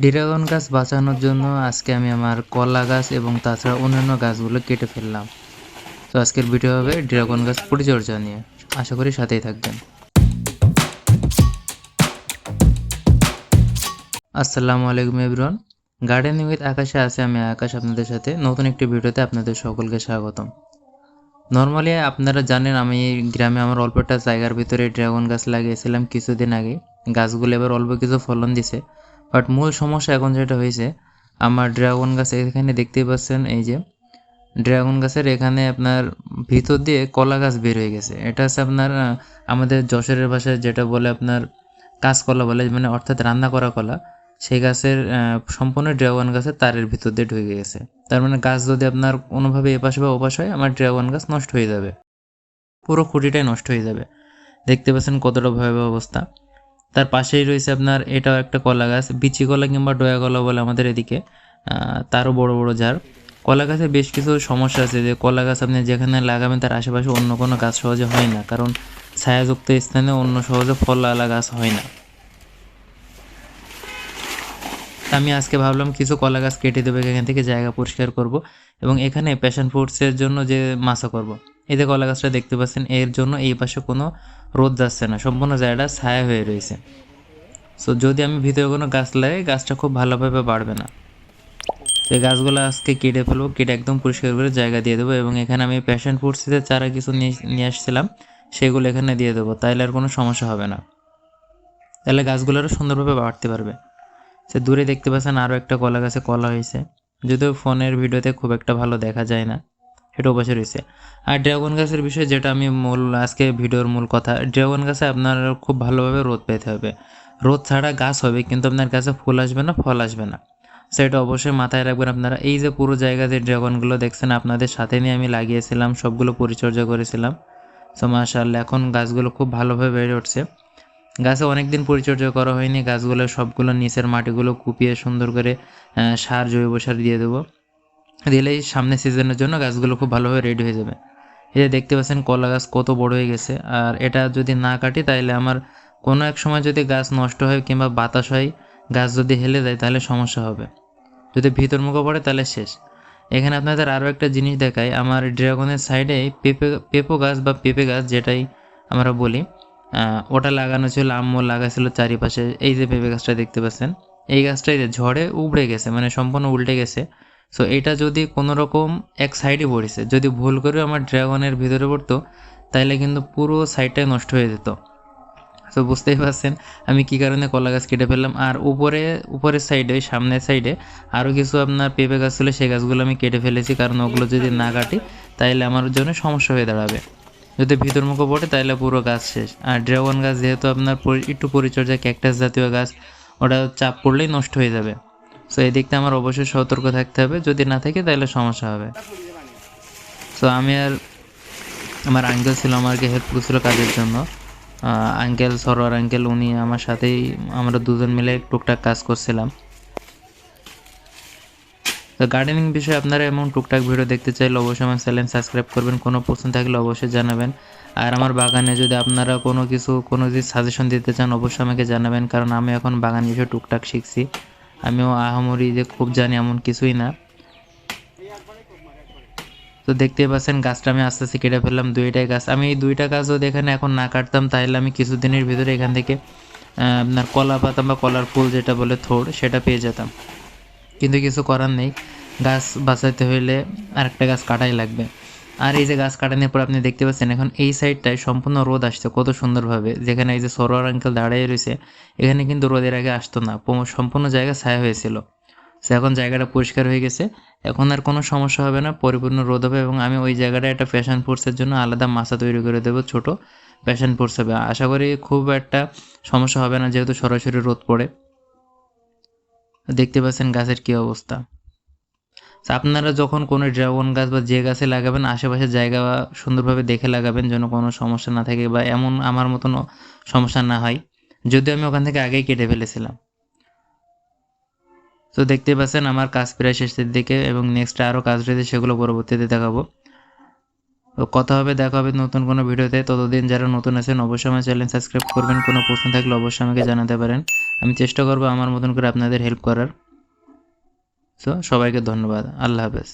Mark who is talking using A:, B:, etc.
A: Dragon গাছ বাঁচানোর জন্য আজকে আমি আমার কলা গাছ এবং তাছাড়া অন্যান্য গাছগুলো কেটে ফেললাম। তো আজকের ভিডিও হবে ড্রাগন গাছ পরিচর্যা নিয়ে। আশা করি সাথেই থাকবেন। আসসালামু আলাইকুম এভরিওয়ান গার্ডেনিং উইথ আকাশে আছে আমি আকাশ আপনাদের সাথে। নতুন একটি ভিডিওতে আপনাদের সকলকে স্বাগতম। নর্মালি আপনারা জানেন আমি গ্রামে আমার অল্প একটা জায়গার ভিতরে ড্রাগন গাছ লাগিয়েছিলাম কিছুদিন আগে। গাছগুলো এবার অল্প কিছু ফলন দিছে। বাট মূল সমস্যা এখন যেটা হয়েছে, আমার ড্রাগন গাছ এখানে দেখতেই পাচ্ছেন, এই যে ড্রাগন গাছের এখানে আপনার ভিতর দিয়ে কলা গাছ বের হয়ে গেছে। এটা হচ্ছে আপনার আমাদের যশোরের ভাষায় যেটা বলে আপনার কাঁচকলা বলে মানে অর্থাৎ রান্না করা কলা, সেই গাছের সম্পূর্ণ ড্রাগন গাছের তারের ভিতর দিয়ে ঢুকে গেছে। তার মানে গাছ যদি আপনার কোনোভাবে এপাশে বা ওপাশ হয়, আমার ড্রাগন গাছ নষ্ট হয়ে যাবে। পুরো খুঁটিটাই নষ্ট হয়ে যাবে। দেখতে পাচ্ছেন কতটা ভয়াবহ অবস্থা। তার পাশেই রয়েছে আপনার, এটাও একটা কলা গাছ, বিচি কলা কিংবা ডোয়া কলা বলে আমাদের এদিকে তারও বড় বড় ঝাড়। কলা গাছে বেশ কিছু সমস্যা আছে, যে কলা গাছ আপনি যেখানে লাগাবেন তার আশেপাশে অন্য কোনো গাছ সহজে হয় না, কারণ ছায়াযুক্ত স্থানে অন্য সহজে ফল আলা গাছ হয় না। আমি আজকে ভাবলাম কিছু কলা গাছ কেটে দেবো, এখান থেকে জায়গা পরিষ্কার করব এবং এখানে প্যাশন ফ্রুটসের জন্য যে মাছা করব। এই যে কলা গাছটা দেখতে পাচ্ছেন, এর জন্য এই পাশে কোনো রোদ যাচ্ছে না, সম্পূর্ণ জায়গাটা ছায়া হয়ে রয়েছে। সো যদি আমি ভিতরে কোনো গাছ লাগাই, গাছটা খুব ভালোভাবে বাড়বে না। তো গাছগুলো আজকে কেটে ফেলব, কেটে একদম পরিষ্কার করে জায়গা দিয়ে দেবো এবং এখানে আমি প্যাশন ফ্রুটসের চারা কিছু নিয়ে নিয়ে আসছিলাম, সেগুলো এখানে দিয়ে দেবো তাইলে আর কোনো সমস্যা হবে না। তাহলে গাছগুলো আরও সুন্দরভাবে বাড়তে পারবে। সে দূরে দেখতে পাচ্ছেন আরও একটা কলা গাছে কলা হয়েছে। যদিও ফোনের ভিডিওতে খুব একটা ভালো দেখা যায় না, সেটা অবশ্যই রয়েছে। আর ড্রাগন গাছের বিষয়ে যেটা আমি মূল, আজকে ভিডিওর মূল কথা, ড্রাগন গাছে আপনার খুব ভালোভাবে রোদ পেতে হবে। রোদ ছাড়া গাছ হবে, কিন্তু আপনার গাছে ফুল আসবে না, ফল আসবে না। সেটা অবশ্যই মাথায় রাখবেন আপনারা। এই যে পুরো জায়গাতে ড্রাগনগুলো দেখছেন, আপনাদের সাথে নিয়ে আমি লাগিয়েছিলাম, সবগুলো পরিচর্যা করেছিলাম। তো মাশাআল্লাহ, এখন গাছগুলো খুব ভালোভাবে বেড়ে উঠছে। গাছে অনেক দিন পরিচর্যা করা হয়নি, গাছগুলো সবগুলো নিচের মাটিগুলো কুপিয়ে সুন্দর করে সার, জৈব সার দিয়ে দেবো। দিলেই সামনের সিজনের জন্য গাছগুলো খুব ভালোভাবে রেডি হয়ে যাবে। এই যে দেখতে পাচ্ছেন কলা গাছ কত বড় হয়ে গেছে। আর এটা যদি না কাটি তাহলে আমার কোনো এক সময় যদি গাছ নষ্ট হয় কিংবা বাতাস হয়, গাছ যদি হেলে যায় তাহলে সমস্যা হবে। যদি ভিতর মুখে পড়ে তাহলে শেষ। এখানে আপনাদের আরও একটা জিনিস দেখাই। আমার ড্রাগনের সাইডে পেঁপে, পেঁপো গাছ বা পেঁপে গাছ যেটাই আমরা বলি ওটা লাগানো ছিল, আম্মু লাগাইছিল চারিপাশে। এই যে পেঁপে গাছটা দেখতে পাচ্ছেন, এই গাছটা এই যে ঝড়ে উবড়ে গেছে মানে সম্পূর্ণ উল্টে গেছে। সো এটা যদি কোনো রকম এক সাইডে পড়েছে, যদি ভুল করে আমার ড্রাগনের ভিতরে পড়তো তাহলে কিন্তু পুরো সাইডটাই নষ্ট হয়ে যেত। তো বুঝতেই পারছেন, আমি কি কারণে কলা গাছ কেটে ফেললাম। আর উপরে, উপরের সাইডে ওই সামনের সাইডে আরও কিছু আপনার পেঁপে গাছ ছিল সেই গাছগুলো আমি কেটে ফেলেছি, কারণ ওগুলো যদি না কাটি তাহলে আমার জন্য সমস্যা হয়ে দাঁড়াবে। যদি ভিতর মুখে পড়ে তাহলে পুরো গাছ শেষ। আর ড্রাগন গাছ যেহেতু আপনার একটু পরিচর্যা ক্যাকটাস জাতীয় গাছ, ওটা চাপ পড়লেই নষ্ট হয়ে যাবে। সো এই দিকটা আমার অবশ্যই সতর্ক থাকতে হবে। যদি না থাকে তাহলে সমস্যা হবে। সো আমি আর আমার আঙ্কেল ছিল আমাকে হেল্প করছিল কাজের জন্য। আঙ্কেল সরোয়ার আঙ্কেল উনি আমার সাথেই, আমরা দুজন মিলে টুকটাক কাজ করছিলাম। তো গার্ডেনিং বিষয়ে আপনারা এমন টুকটাক ভিডিও দেখতে চাইলে অবশ্যই আমার চ্যানেল সাবস্ক্রাইব করবেন। কোনো প্রশ্ন থাকলে অবশ্যই জানাবেন। আর আমার বাগানে যদি আপনারা কোনো কিছু, কোনো যদি সাজেশন দিতে চান, অবশ্যই আমাকে জানাবেন, কারণ আমি এখন বাগান বিষয়ে টুকটাক শিখছি। আমিও আহামরি যে খুব জানি এমন কিছুই না। তো দেখতেই পাচ্ছেন, গাছটা আমি আস্তে আস্তে কেটে ফেললাম, দুইটাই গাছ। আমি এই দুইটা গাছ যদি এখানে এখন না কাটতাম, তাহলে আমি কিছুদিনের ভিতরে এখান থেকে আপনার কলা পাতাম বা কলার ফুল যেটা বলে থোড়, সেটা পেয়ে যেতাম। কিন্তু কিছু করার নেই। গাছ বাঁচাইতে হইলে আরেকটা গাছ কাটাই লাগবে। আর এই যে গাছ কাটানোর পর আপনি দেখতে পাচ্ছেন, এখন এই সাইডটায় সম্পূর্ণ রোদ আসছে কত সুন্দরভাবে। যেখানে এই যে সরোয়ার আঙ্কেল দাঁড়িয়ে রয়েছে, এখানে কিন্তু রোদের আগে আসতো না সম্পূর্ণ জায়গা ছায়া হয়েছিল। সে এখন জায়গাটা পরিষ্কার হয়ে গেছে। এখন আর কোনো সমস্যা হবে না, পরিপূর্ণ রোদ হবে এবং আমি ওই জায়গাটা একটা প্যাশন ফোর্সের জন্য আলাদা মাছা তৈরি করে দেবো, ছোট প্যাশন ফোর্স হবে। আশা করি খুব একটা সমস্যা হবে না, যেহেতু সরাসরি রোদ পড়ে। দেখতে পাচ্ছেন গাছের কি অবস্থা। আপনারা যখন কোনো ড্রাগন গাছ বা যে গাছে লাগাবেন আশেপাশের জায়গা সুন্দরভাবে দেখে লাগাবেন যেন কোনো সমস্যা না থাকে বা এমন আমার মতন সমস্যা না হয়। যদিও আমি ওখান থেকে আগেই কেটে ফেলেছিলাম। তো দেখতে পাচ্ছেন আমার কাজ প্রায় শেষের দিকে এবং নেক্সট আরও কাজ রয়েছে সেগুলো পরবর্তীতে দেখাবো। তো কথা হবে, দেখা হবে নতুন কোনো ভিডিওতে। ততদিন যারা নতুন আছেন, অবশ্যই আমার চ্যানেল সাবস্ক্রাইব করবেন। কোনো প্রশ্ন থাকলে অবশ্যই আমাকে জানাতে পারেন। আমি চেষ্টা করব আমার মতন করে আপনাদের হেল্প করার। সো সবাইকে ধন্যবাদ। আল্লাহ হাফেজ।